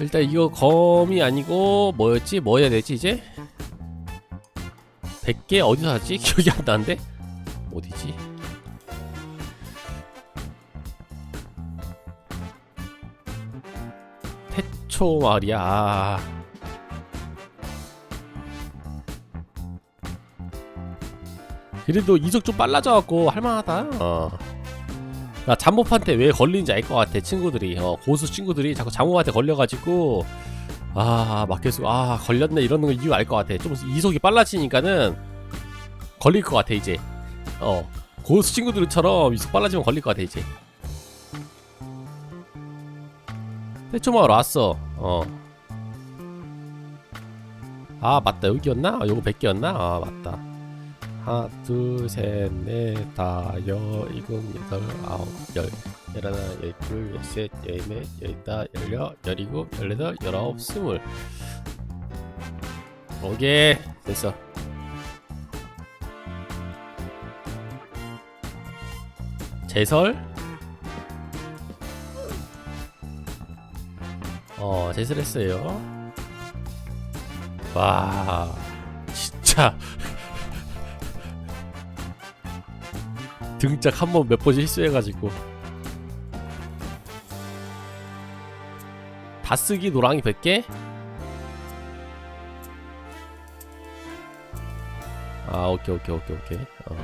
일단 이거 검이 아니고 뭐였지? 뭐 해야 되지 이제? 100개 어디서 하지? 기억이 안 나는데? 어디지? 태초 말이야 아. 그래도 이속 좀 빨라져갖고 할만하다 어. 나 잠복한테 왜 걸리는지 알 것 같아 친구들이. 어, 고수 친구들이 자꾸 잠복한테 걸려가지고 아막 계속 아 걸렸네. 이러는 거 이유 알 것 같아. 좀 이속이 빨라지니까는 걸릴 것 같아 이제. 어 고수 친구들처럼 이속 빨라지면 걸릴 것 같아 이제. 태초마을 왔어. 어아 맞다. 여기였나? 아, 요거 100개였나? 아 맞다 하나 둘셋넷 다섯 일곱 여덟 아홉 열 열하나 열둘 열셋 열넷 열다 열여 열일곱 열여덟 열아홉 스물 오케이 됐어 제설 어 제설했어요 와 진짜 등짝 한 번 몇번 실수해가지고. 다 쓰기 노랑이 100개? 아 오케이 오케이 오케이 오케이. 어.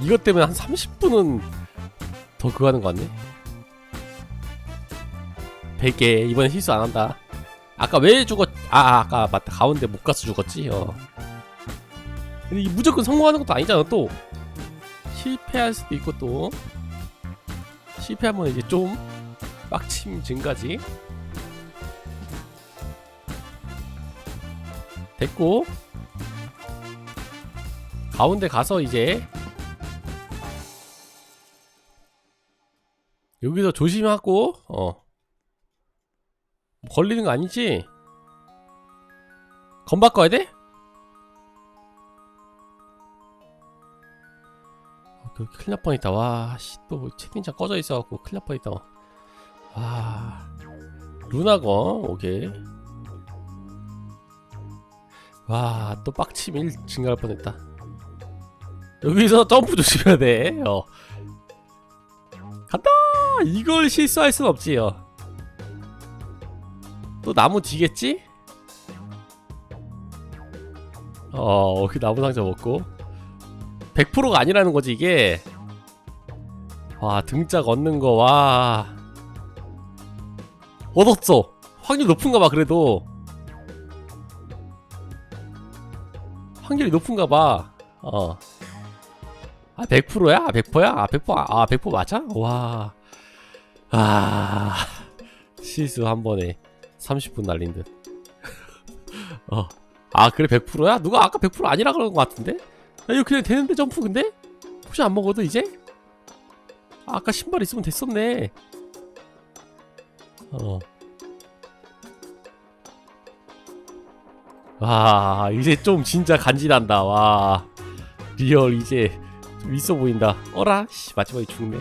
이것 때문에 한 30분은 더 그거 하는 거 같네. 100개. 이번에 실수 안 한다 아까 왜 죽었 아 아, 아까 맞다. 가운데 못 가서 죽었지? 어. 근데 이 무조건 성공하는 것도 아니잖아 또. 실패할 수도 있고 또. 실패하면 이제 좀 빡침 증가지. 됐고. 가운데 가서 이제 여기서 조심하고 어 걸리는 거 아니지? 검 바꿔야 돼? 어, 그 큰일 날 뻔했다. 와, 씨, 또 채팅창 꺼져 있어갖고 큰일 날 뻔했다. 와, 루나검, 오케이. 와, 또 빡침 1 증가할 뻔했다. 여기서 점프 조심해야 돼. 어. 간다! 이걸 실수할 순 없지, 요. 또 나무 뒤겠지? 어, 그 나무 상자 먹고 100%가 아니라는 거지 이게. 와, 등짝 얻는 거 와. 얻었어. 확률 높은가 봐 그래도. 확률이 높은가 봐. 어. 아, 100%야? 100%야? 아, 100%, 아, 100% 맞아? 와. 아. 실수 한 번에. 30분 날린 듯. 어. 아, 그래 100%야? 누가 아까 100% 아니라 그런 것 같은데? 야, 이거 그냥 되는데 점프 근데? 혹시 안 먹어도 이제? 아, 아까 신발 있으면 됐었네. 어. 와, 이제 좀 진짜 간지난다. 와. 리얼 이제 좀 있어 보인다. 어라? 씨, 마지막에 죽네.